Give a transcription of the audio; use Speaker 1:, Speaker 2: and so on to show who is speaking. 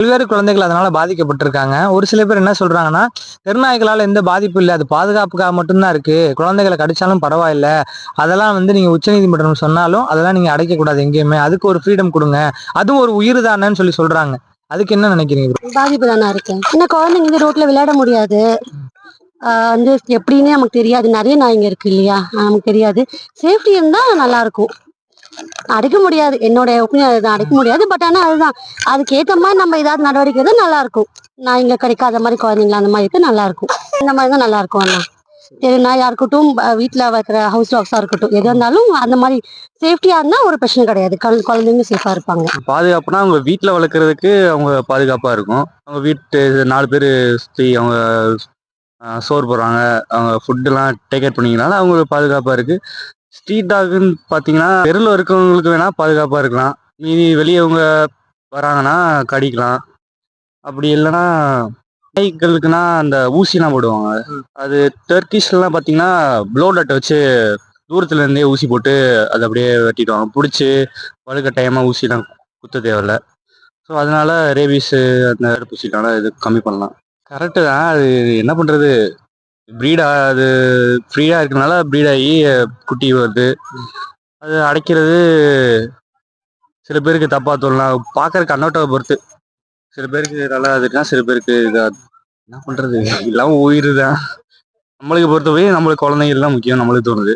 Speaker 1: பல்வேறு குழந்தைகள் அதனால பாதிக்கப்பட்டிருக்காங்க. ஒரு சில பேர் என்ன சொல்றாங்கன்னா தெருநாய்களால் எந்த பாதிப்பு இல்லை அது பாதுகாப்புக்காக மட்டும்தான் இருக்கு. குழந்தைகளை கடிச்சாலும் பரவாயில்ல. அதெல்லாம் வந்து நீங்க உச்சநீதிமன்றம் சொன்னாலும் அதெல்லாம் நீங்க அடைக்கக்கூடாது எங்கேயுமே. அதுக்கு ஒரு ஃப்ரீடம் கொடுங்க. அதுவும் ஒரு உயிர் தானேன்னு சொல்லி சொல்றாங்க. அதுக்கு என்ன நினைக்கிறீங்க
Speaker 2: பாதிப்பு தானே இருக்கு. ஏன்னா குழந்தைங்க வந்து ரோட்ல விளையாட முடியாது. ஆஹ் வந்து எப்படின்னு நமக்கு தெரியாது. நிறைய நாய்ங்க இருக்கு இல்லையா? நமக்கு தெரியாது. சேஃப்டி இருந்தா நல்லா இருக்கும். அடைக்க முடியாது. என்னோட ஒப்பீனியன் அதுதான். அடைக்க முடியாது. பட் ஆனா அதுதான். அதுக்கு ஏற்ற மாதிரி நம்ம ஏதாவது நடவடிக்கை எடுத்தா நல்லா இருக்கும் நான் இங்கே கிடைக்காத மாதிரி குழந்தைங்கள அந்த மாதிரி இருக்கு? நல்லா இருக்கும் இந்த மாதிரி தான் நல்லா இருக்கும் அண்ணா தெரு இருக்கட்டும் வீட்டில் வீட்ல வைக்கிற ஹவுஸ் டாக்ஸாக இருக்கட்டும் எது இருந்தாலும் அந்த மாதிரி சேஃப்டியா இருந்தால் ஒரு பிரச்சனை கிடையாது. கல் குழந்தைங்க சேஃபா இருப்பாங்க.
Speaker 3: பாதுகாப்புனா அவங்க வீட்டில் வளர்க்குறதுக்கு அவங்க பாதுகாப்பாக இருக்கும். அவங்க வீட்டு நாலு பேர் சுற்றி அவங்க சோறு போடுறாங்க. அவங்க ஃபுட்டுலாம் டேக் கேர் பண்ணிக்கிறனால அவங்களுக்கு பாதுகாப்பாக இருக்குது ஸ்ட்ரீட் டாக்னு பார்த்தீங்கன்னா தெருவில் இருக்கவங்களுக்கு வேணால் பாதுகாப்பாக இருக்கலாம். மீதி வெளியே அவங்க வராங்கன்னா கடிக்கலாம். அப்படி இல்லைன்னா நாய்களுக்குன்னா அந்த ஊசிலாம் போடுவாங்க. அது டர்க்கிஷ்லாம் பார்த்தீங்கன்னா ப்ளோ டட் வச்சு தூரத்துல இருந்தே ஊசி போட்டு அதை அப்படியே வெட்டிடுவாங்க. பிடிச்சி வலுக்கட்டாயமாக ஊசிலாம் குத்த தேவையில்ல. ஸோ அதனால ரேபிஸ் அந்த தடுப்பூசிக்கான இது கம்மி பண்ணலாம். கரெக்டு தான். அது என்ன பண்ணுறது ப்ரீடா அது ஃப்ரீயாக இருக்கனால ப்ரீட் ஆகி குட்டி வருது. அது அடைக்கிறது சில பேருக்கு தப்பாக தோணலாம் பார்க்குற கண்ணோட்டத்தை பொறுத்து. சில பேருக்கு நல்லா இருக்குன்னா சில பேருக்கு இதாக என்ன பண்ணுறது எல்லாம் உயிர் தான் நம்மளுக்கு பொறுத்தவரை நம்மளுக்கு குழந்தைகள் தான் முக்கியம் நம்மளுக்கு தோணுது.